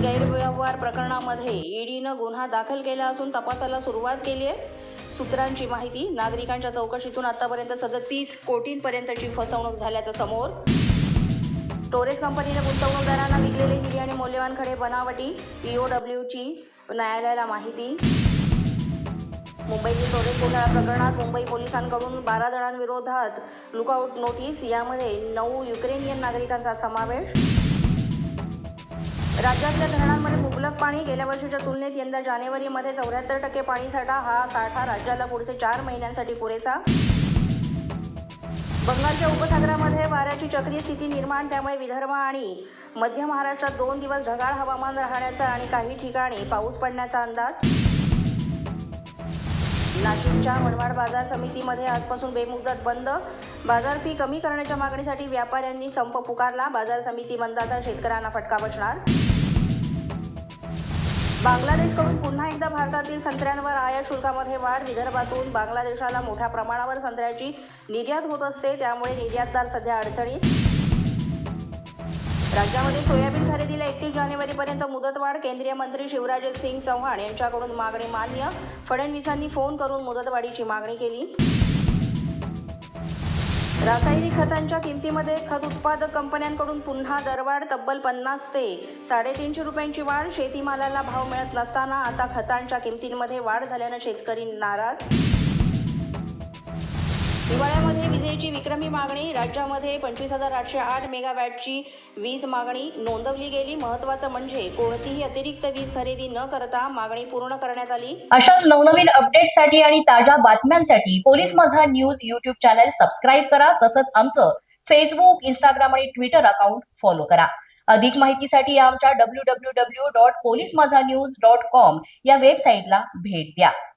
गैरव्यवहार प्रकरणामध्ये ईडीनं गुन्हा दाखल केला असून तपासाला सुरुवात केली आहे. सूत्रांची माहिती नागरिकांच्या चौकशीतून आतापर्यंत सदतीस कोटींपर्यंतची फसवणूक झाल्याचं समोर. स्टोरेज कंपनीने गुंतवणूकदारांना विकलेले हिरे आणि मौल्यवान खडे बनावटी ईओडब्ल्यूची न्यायालयाला माहिती. मुंबईतील स्टोरेज घोटाळा प्रकरणात मुंबई पोलिसांकडून बारा जणांविरोधात लुकआउट नोटीस यामध्ये नऊ युक्रेनियन नागरिकांचा समावेश. राज्यातल्या धरणांमध्ये मुबलक पाणी गेल्या वर्षीच्या तुलनेत यंदा जानेवारीमध्ये चौऱ्याहत्तर टक्के पाणीसाठा हा साठा राज्याला पुढचे चार महिन्यांसाठी पुरेसा. बंगालच्या उपसागरामध्ये वाऱ्याची चक्रीय स्थिती निर्माण त्यामुळे विदर्भ आणि मध्य महाराष्ट्रात दोन दिवस ढगाळ हवामान राहण्याचा आणि काही ठिकाणी पाऊस पडण्याचा अंदाज. लातूरच्या मनमाड बाजार समितीमध्ये आजपासून बेमुदत बंद. बाजार फी कमी करण्याच्या मागणीसाठी व्यापाऱ्यांनी संप पुकारला. बाजार समिती बंदाचा शेतकऱ्यांना फटका बसणार. बांगलादेशकडून पुन्हा एकदा भारतातील संत्र्यांवर आयात शुल्कामध्ये वाढ. विदर्भातून बांगलादेशाला मोठ्या प्रमाणावर संत्र्याची निर्यात होत असते. त्यामुळे निर्यातदार सध्या अडचणीत. राज्यामध्ये सोयाबीन खरेदीला एकतीस जानेवारीपर्यंत मुदतवाढ केंद्रीय मंत्री शिवराज सिंग चौहान यांच्याकडून मागणी मान्य. फडणवीसांनी फोन करून मुदतवाढीची मागणी केली. रासायनिक खतांच्या किमतीमध्ये खत उत्पादक कंपन्यांकडून पुन्हा दरवाढ तब्बल पन्नास ते साडेतीनशे रुपयांची वाढ. शेतीमालाला भाव मिळत नसताना आता खतांच्या किमतींमध्ये वाढ झाल्यानं शेतकरी नाराज. हिवाळ्यामध्ये विजेची विक्रमी मागणी. राज्यामध्ये पंचवीस हजार आठशे आठ मेगावॅटची वीज मागणी नोंदवली गेली. महत्वाचं म्हणजे कोणतीही अतिरिक्त वीज खरेदी न करता मागणी पूर्ण करण्यात आली. अशाच नवनवीन अपडेट्ससाठी आणि ताज्या बातम्यांसाठी police Majha news YouTube channel subscribe करा. तसंच आमचं फेसबुक इंस्टाग्राम आणि ट्विटर अकाउंट फॉलो करा. अधिक माहितीसाठी आमच्या W W W dot police Majha news dot com या वेबसाईटला भेट द्या.